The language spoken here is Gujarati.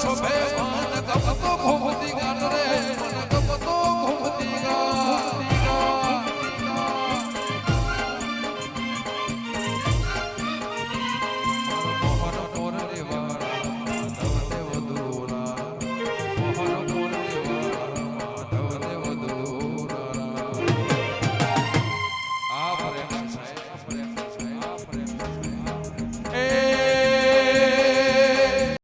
શોભે પાન ગમતો ભો